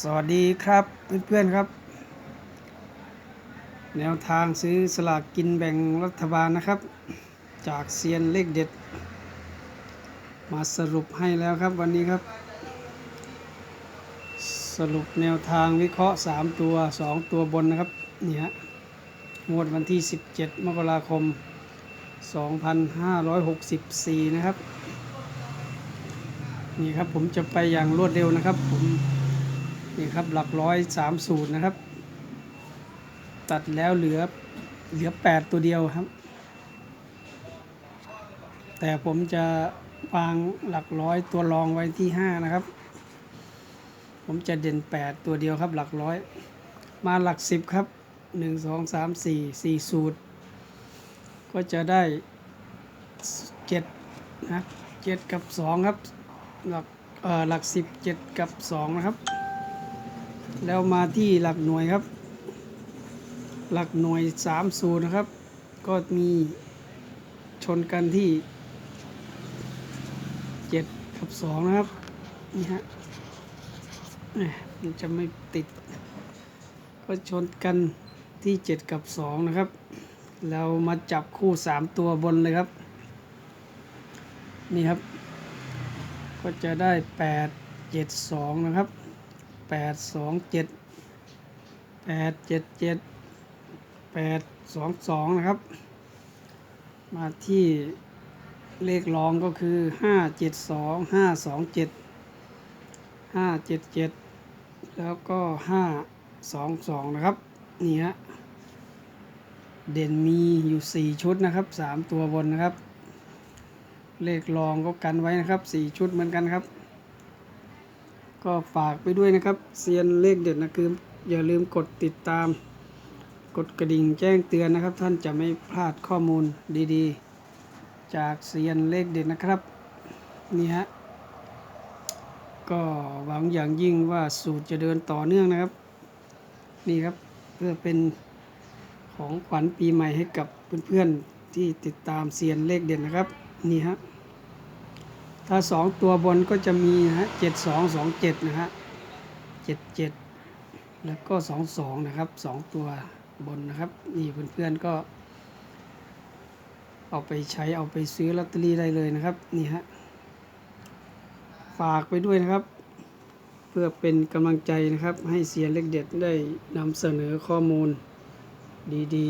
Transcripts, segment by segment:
สวัสดีครับเพื่อนๆครับ แนวทางซื้อสลากกินแบ่งรัฐบาลนะครับ จากเซียนเลขเด็ด มาสรุปให้แล้วครับวันนี้ครับ สรุปแนวทางวิเคราะห์ 3 ตัว 2 ตัวบนนะครับนี่ฮะงวดวันที่ 17 มกราคม 2564 นะครับ นี่ครับผมจะไปอย่างรวดเร็วนะครับผม นี่ครับหลักร้อยสามสูตรนะครับ ตัดแล้วเหลือเหลือแปดตัวเดียวครับ แต่ผมจะวางหลักร้อยตัวรองไว้ที่ห้านะครับ ผมจะเด่นแปดตัวเดียวครับ หลักร้อย มาหลักสิบครับหนึ่งสองสามสี่สี่สูตร ก็จะได้เจ็ดนะเจ็ดกับสองครับ หลักเอ่อหลักสิบเจ็ดกับสองนะครับ แล้วมาที่หลักหน่วยครับ หลักหน่วยสามศูนย์นะครับ ก็มีชนกันที่เจ็ดกับสองนะครับ นี่ฮะมันจะไม่ติด ก็ชนกันที่เจ็ดกับสองนะครับ เรามาจับคู่สามตัวบนเลยครับ นี่ครับ ก็จะได้แปดเจ็ดสองนะครับ แปดสองเจ็ดแปดเจ็ดเจ็ดแปดสองสองนะครับ มาที่เลขรองก็คือห้าเจ็ดสองห้าสองเจ็ดห้าเจ็ดเจ็ดแล้วก็ห้าสองสองนะครับ นี่ฮะเด่นมีอยู่สี่ชุดนะครับสามตัวบนนะครับ เลขรองก็กันไว้นะครับสี่ชุดเหมือนกันครับ ก็ฝากไปด้วยนะครับเซียนเลขเด็ดนะคืออย่าลืมกดติดตาม กดกระดิ่งแจ้งเตือนนะครับ ท่านจะไม่พลาดข้อมูลดีๆ จากเซียนเลขเด็ดนะครับนี่ฮะก็หวังอย่างยิ่งว่าสูตรจะเดินต่อเนื่องนะครับ นี่ครับเพื่อเป็นของขวัญปีใหม่ให้กับเพื่อนๆที่ติดตามเซียนเลขเด็ดนะครับ นี่ฮะ ถ้าสองตัวบนก็จะมีนะฮะเจ็ดสองสองเจ็ดนะฮะเจ็ดเจ็ดแล้วก็สองสองนะครับสองตัวบนนะครับ นี่เพื่อนๆก็ เอาไปใช้เอาไปซื้อลอตเตอรี่ได้เลยนะครับ นี่ฮะฝากไปด้วยนะครับ เพื่อเป็นกำลังใจนะครับ ให้เสียเล็กเด็ดได้นำเสนอข้อมูลดี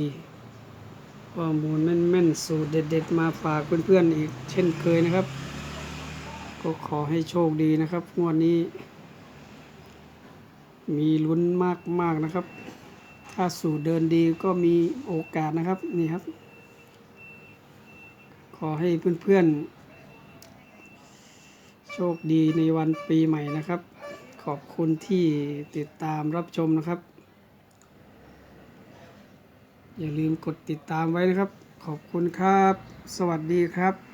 ๆ ข้อมูลแม่นๆ สูตรเด็ด ๆ มาฝากเพื่อนๆอีกเช่นเคยนะครับ ก็ขอให้โชคดีนะครับงวดนี้ มีลุ้นมากๆนะครับ ถ้าสูตรเดินดีก็มีโอกาสนะครับนี่ครับ ขอให้เพื่อนๆ โชคดีในวันปีใหม่นะครับ ขอบคุณที่ติดตามรับชมนะครับ อย่าลืมกดติดตามไว้นะครับ ขอบคุณครับ สวัสดีครับ